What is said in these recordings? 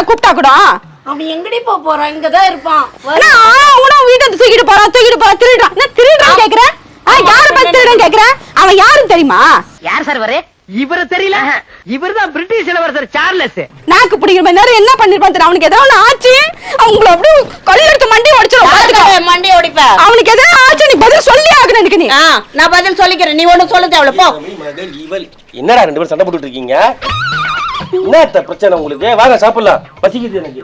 வருவானா கூப்பிட்டா கூட? அவன் எங்கடி போக போறான் இங்கதான் இருப்பான். ஆனா அவனா வீட்டை தூக்கிட்டு போறான் தூக்கிட்டு போறான் திருடுறான் என்ன திருடுறான் கேக்குறேன் யாரை பத்தி திருடுறேன் கேக்குறேன் அவன் யாருன்னு தெரியுமா? யார் சார் இவரு? இவரு தெரியல. இவர்தான் பிரிட்டிஷ் இளவரசர் சார்லஸ். நாக்கு பிடிக்கிற மாதிரி நேரம் என்ன பண்ணிருப்பான் அவனுக்கு ஏதாவது ஒண்ணு ஆச்சு? அவங்கள அப்படியே கல் எடுத்து மண்டி பாத்துக்கோ. மண்டி அவனுக்கு எதாவது ஆச்சு நீ பதில் சொல்லி ஆகணும் எனக்கு நீ. ஆ நான் பதில் சொல்லிக்கிறேன். நீ ஒண்ணும் சொல்ல தேவையில்ல போ. மகள் இவள். என்னடா ரெண்டு பேரும் சண்டை போட்டுட்டு இருக்கீங்க? என்ன பிரச்சனை உங்களுக்கு? வாங்க சாப்பிடலாம். பசிக்குது எனக்கு.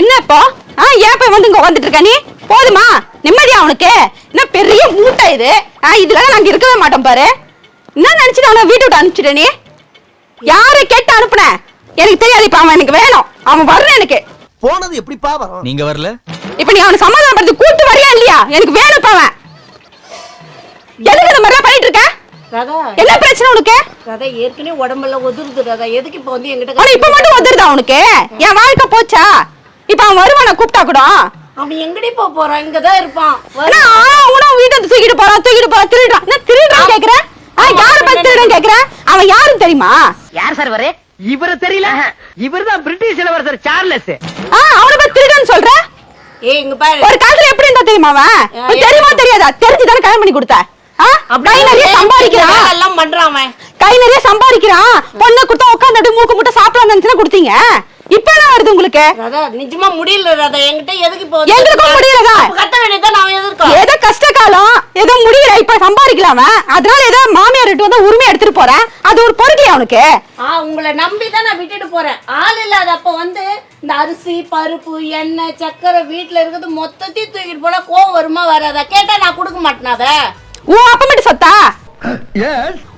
என்னப்பா? இப்போ ஆ ஏன் போய் வந்து இங்க உட்காந்துட்டு இருக்க நீ? போதுமா? நிம்மதியா அவனுக்கு என்ன பெரிய மூட்டை இது? ஆ இதுல நாங்க இருக்கவே மாட்டோம் பாரு. என்ன நினைச்சிட்டு அவனை வீட்டு விட்டு அனுப்பிச்சிட்ட நீ? யாரை கேட்டு அனுப்புன? எனக்கு தெரியாது இப்ப அவன் எனக்கு வேணும். அவன் வரணும் எனக்கு. போனது எப்படிப்பா வரும்? நீங்க வரல? இப்ப நீ அவனை சமாதானப்படுத்தி கூட்டு வரியா இல்லையா? எனக்கு வேணும் இப்ப அவன். எதுக்கு இந்த மாதிரிலாம் பண்ணிட்டு இருக்க? ராதா. என்ன பிரச்சனை உனக்கு? ராதா ஏற்கனவே உடம்பெல்லாம் ஒதுருது ராதா. எதுக்கு இப்ப வந்து என்கிட்ட இப்ப மட்டும் வந்துருதா உனக்கு? என் வாழ்க்கை போச்சா? இப்ப அவன் வருவானா கூப்பிட்டா கூட? அவன் எங்கடி போக போறான்? இங்கதான் இருப்பான். ஆனா அவனா வீட்டை வந்து தூக்கிட்டு போறான் தூக்கிட்டு போறான் திருடுறான். என்ன திருடுறான் கேக்குறேன் ஆ, யாரை பத்தி திருடுறேன் கேக்குறேன் அவன் யாருன்னு தெரியுமா? யார் சார் இவரு? இவரு தெரியல? இவர்தான் பிரிட்டிஷ் இளவரசர் சார்லஸ். அவனை திருடுன்னு சொல்ற? ஏய் இங்க பாரு. ஒரு காலத்துல எப்படி இருந்தா தெரியுமா அவன்? தெரியுமா தெரியாதா? தெரிஞ்சுதானே கல்யாணம் பண்ணி கொடுத்த? கை நிறைய சம்பாதிக்கிறான். எல்லாம் பண்றான் அவன். கை நிறைய சம்பாதிக்கிறான். பொண்ணு கொடுத்தா உட்காந்து மூக்கு முட்டை சாப்பிடலாம் நினைச்சுனா கொடுத்தீங்க. இப்ப என்ன வருது உங்களுக்கு? நிஜமா முடியல என்கிட்ட எதுக்கு எங்களுக்கும் முடியலதா. அப்ப கத்த வேண்டியதான் நான் எதிர்க்கோம் ஏதோ முடியல இப்ப சம்பாதிக்கலாம. அதனால ஏதோ மாமியார் விட்டு வந்து உரிமை எடுத்துட்டு போறேன். அது ஒரு பொறுக்கலையா அவனுக்கு. ஆ உங்களை நம்பி தான் நான் விட்டுட்டு போறேன். ஆள் இல்லாத அப்ப வந்து இந்த அரிசி பருப்பு எண்ணெய் சக்கரை வீட்டுல இருக்கிறது மொத்தத்தையும் தூக்கிட்டு போனா கோவம் வருமா வராதா? கேட்டா நான் கொடுக்க மாட்டேனாத உன் அப்பா மட்டும் சொத்தா?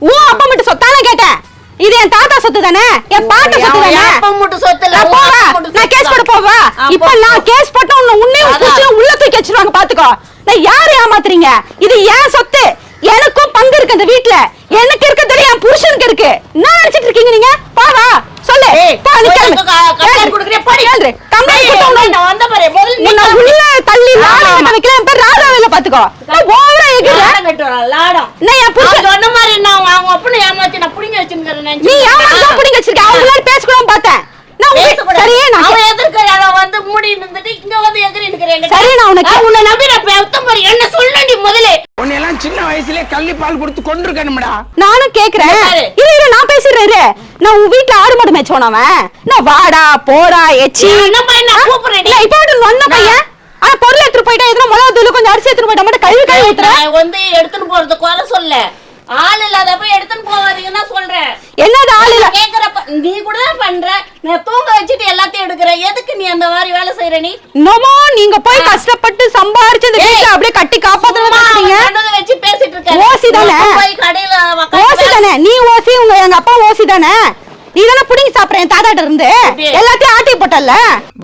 உன் அப்பா மட்டும் சொத்தானே கேட்டேன்? இது என் தாத்தா சொத்து தானே? என் பாட்ட சொத்து தானே? அப்பா மட்டும் சொத்து இல்ல நான் போவா. நான் கேஸ் சொத்து போட போவா. இப்ப நான். கேஸ் போட்டா உன்னை உன்னையும் உள்ள தூக்கி வச்சிருவாங்க பாத்துக்கோ. நான் யாரை ஏமாத்துறீங்க இது ஏன் சொத்து எனக்கும் பங்கு இருக்கு இந்த வீட்ல எனக்கு இருக்கிறது என் புருஷனுக்கு இருக்கு என்ன நினைச்சிட்டு இருக்கீங்க நீங்க பாவா சொல்லு ஏய், பா, நீ கிளம்பு. அங்க க- கம்ப்ளைண்ட் ஏறு. கொடுக்குறியா? போடி. ஏறு. கம்ப்ளைண்ட் ஏய், கொடுத்தா உன்னை- நான் வந்த பாரு, முதல்ல. உள்ள தள்ளி ஆமா. கட்ட வைக்கல என் பேர் ராதாவில பாத்துக்கோ ஓவரா எகிற லாடம் கட்டுறா, லாடம். நான் என் அவன் புருஷன் சொன்ன மாதிரி நான் அவங்க அப்பனை ஏமாத்தி நான் புடிங்கி வச்சிருக்கிறேன் நீ ஏமாத்தா. பிடிங்க வச்சிருக்க அவங்க முன்னாடி பேசக்கூடாது பார்த்தேன் நான். சரி அவன் எதிர்க்க வந்து மூடி நின்னுட்டு இங்க வந்து எதிரி நிக்கிறேன். சரி, நான் உனக்கு- உன்னை நம்பி நான் பாரு, என்ன சொல்லண்டி முதல்ல உன்னையெல்லாம் சின்ன வயசுலயே கள்ளிப்பால் கொடுத்து கொண்டிருக்கணும்டா நானும் கேக்குறேன். இரு இரு நான் பேசிடுறேன் இரு. நான் உன் வீட்ல ஆடு மாடு மேய்ச்சவனவன் நான் வாடா போடா எச்சி. என்ன பையன் நான் கூப்பிடுறேன் இல்ல இப்ப வந்த பையன். ஆனா பொருள் எடுத்துட்டு போயிட்டா எதுனா மிளகா தூள் கொஞ்சம் அரிசி எடுத்துட்டு போயிட்டா மட்டும் கழுவி கழுவி ஊத்துற நான் வந்து எடுத்துன்னு போறது குறை சொல்ல. ஆள் இல்லாதப்ப எடுத்துன்னு போவாதீங்கன்னு தான் சொல்றேன். என்னது ஆள் இல்ல? கேக்குறப்ப நீ கூட தான் பண்ற. நான் தூங்க வச்சுட்டு எல்லாத்தையும் எடுக்கிற. எதுக்கு நீ அந்த மாதிரி வேலை செய்யற நீ? இன்னமோ நீங்க போய் கஷ்டப்பட்டு சம்பாரிச்சு இந்த வீட்டை அப்படியே கட்டி அவன் சொன்னதை வச்சு பேசிட்டு இருக்க ஓசி தானே? நீ போய் கடையில ஓசி தானே? நீ ஓசி உங்க எங்க அப்பா ஓசி தானே? நீ தானே புடிங்கி சாப்பிடுற என் தாத்தாட்ட இருந்து. எல்லாத்தையும் ஆட்டி போட்டல்ல?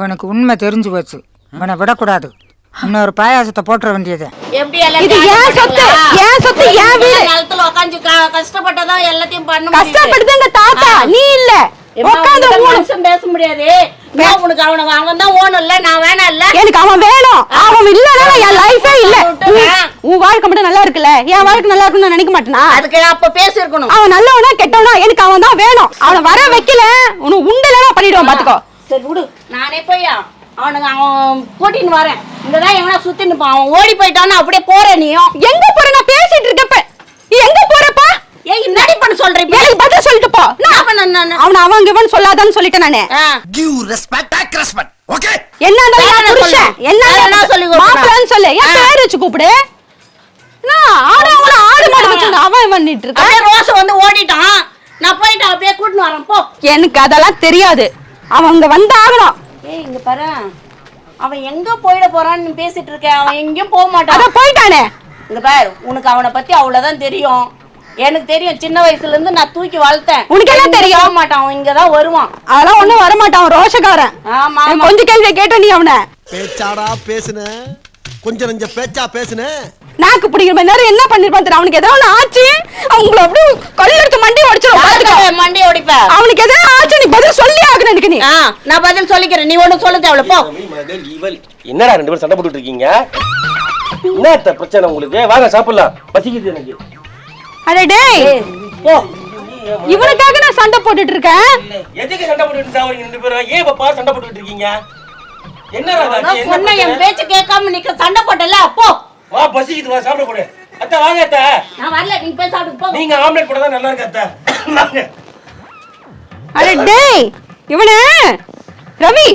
உனக்கு உண்மை தெரிஞ்சு போச்சு. உன்னை விடக்கூடாது. இன்னொரு பாயாசத்தை போட்டுற வேண்டியது. எப்படி இது ஏன் சொத்து? ஏன் சொத்து? ஏன் வீடு? நிலத்துல உட்காந்து கஷ்டப்பட்டதான் எல்லாத்தையும் பண்ண. கஷ்டப்படுது எங்க தாத்தா. நீ இல்ல. உட்காந்து மூணு மனுஷன் பேச முடியாது. நான் உனக்கு அவன அவன் தான் ஓணும் இல்ல நான் வேணாம் இல்ல. எனக்கு அவன் வேணும். அவன் இல்லனா என் லைஃபே இல்ல. உன் வாழ்க்கை மட்டும் நல்லா இருக்குல்ல? என் வாழ்க்கை நல்லா இருக்குன்னு நான் நினைக்க மாட்டேனா? அதுக்கு அப்ப பேசிருக்கணும் அவன் நல்லவனா கெட்டவனா? எனக்கு அவன் தான் வேணும். அவனை வர வைக்கல. உனக்கு உண்டல பண்ணிடுவான் பாத்துக்கோ சரி விடு. நானே போய்? அவனுக்கு அவன் கூட்டின்னு வரேன். இங்கதான் எவனா சுத்தி நிப்பான். அவன் ஓடி போயிட்டான்னு அப்படியே போற நீயும். எங்க போற? நான் பேசிட்டு இருக்கப்ப. நீ எங்க போறப்பா? ஏய் என்னடி பண்ண சொல்ற இப்ப. எனக்கு பதில் சொல்லிட்டு போ. என்ன பண்ண நான் அவன் அவன் இவன் சொல்லாதான்னு சொல்லிட்டேன் நானு. ஆ. Give respect take respect okay என்ன என்ன புருஷன் சொல்லு? என்ன என்ன சொல்லி? மாப்பிள்ளன்னு சொல்லு. ஆ. பேர் வச்சு கூப்பிடு. நான் ஆடு அவன ஆடு மாடு வச்சு அவன் பண்ணிட்டு இருக்கான் ரோஸ் வந்து ஓடிட்டான். நான் போயிட்டு அப்படியே கூட்டின்னு வரேன் போ. எனக்கு அதெல்லாம் தெரியாது. அவன் இங்க வந்து ஆகணும் ஏய் இங்க பாரு. அவன் எங்க போயிட போறான்னு பேசிட்டு இருக்க அவன் எங்கேயும் போக மாட்டான். போயிட்டானே. இங்க பாரு உனக்கு அவனை பத்தி அவ்வளவுதான் தெரியும். எனக்கு தெரியும் சின்ன வயசுல இருந்து நான் தூக்கி வளர்த்தேன். உனக்கு என்ன தெரியும்? மாட்டான். அவன் இங்கதான் வருவான். அதெல்லாம் ஒண்ணும் வரமாட்டான். அவன் ரோஷக்காரன். ஆமா கொஞ்சம் கேள்வி கேட்ட நீ அவனை. பேச்சாடா பேசுன. கொஞ்சம் நெஞ்ச பேச்சா பேசுன. நாக்கு பிடிக்கிற மாதிரி நேரம் என்ன பண்ணிருப்பான் அவனுக்கு ஏதாவது ஒண்ணு ஆச்சு? அவங்கள அப்படியே கல் எடுத்து மண்டி உடைச்சிடும். மண்டி ஓடிப்ப அவனுக்கு எதாவது ஆச்சு நீ பதில் சொல்லி ஆகணும் எனக்கு நீ. ஆ நான் பதில் சொல்லிக்கிறேன். நீ ஒண்ணும் சொல்ல தேவையில்ல போ. என்னடா ரெண்டு பேரும் சண்டை போட்டுட்டு இருக்கீங்க? என்ன பிரச்சனை உங்களுக்கு? வாங்க சாப்பிடலாம். பசிக்குது எனக்கு. அட டேய் போ. இவனுக்காக நான் சண்டை போட்டுட்டு இருக்கேன். எதுக்கு சண்டை போட்டுட்டு சாவறீங்க ரெண்டு பேரும். ஏன் இப்ப பாரு சண்டை போட்டுட்டு இருக்கீங்க? என்ன சொன்ன என்? பேச்சு கேட்காம நிக்க சண்டை போட்டல அப்போ வா பசிக்குது வா சாப்பிட போடு. அத்தை வாங்க அத்தை. நான் வரல நீங்க போய் சாப்பிட்டு போங்க நீங்க ஆம்லெட் போட தான் நல்லா இருக்கு அத்தை. வாங்க. அட டேய் இவனே. ரவி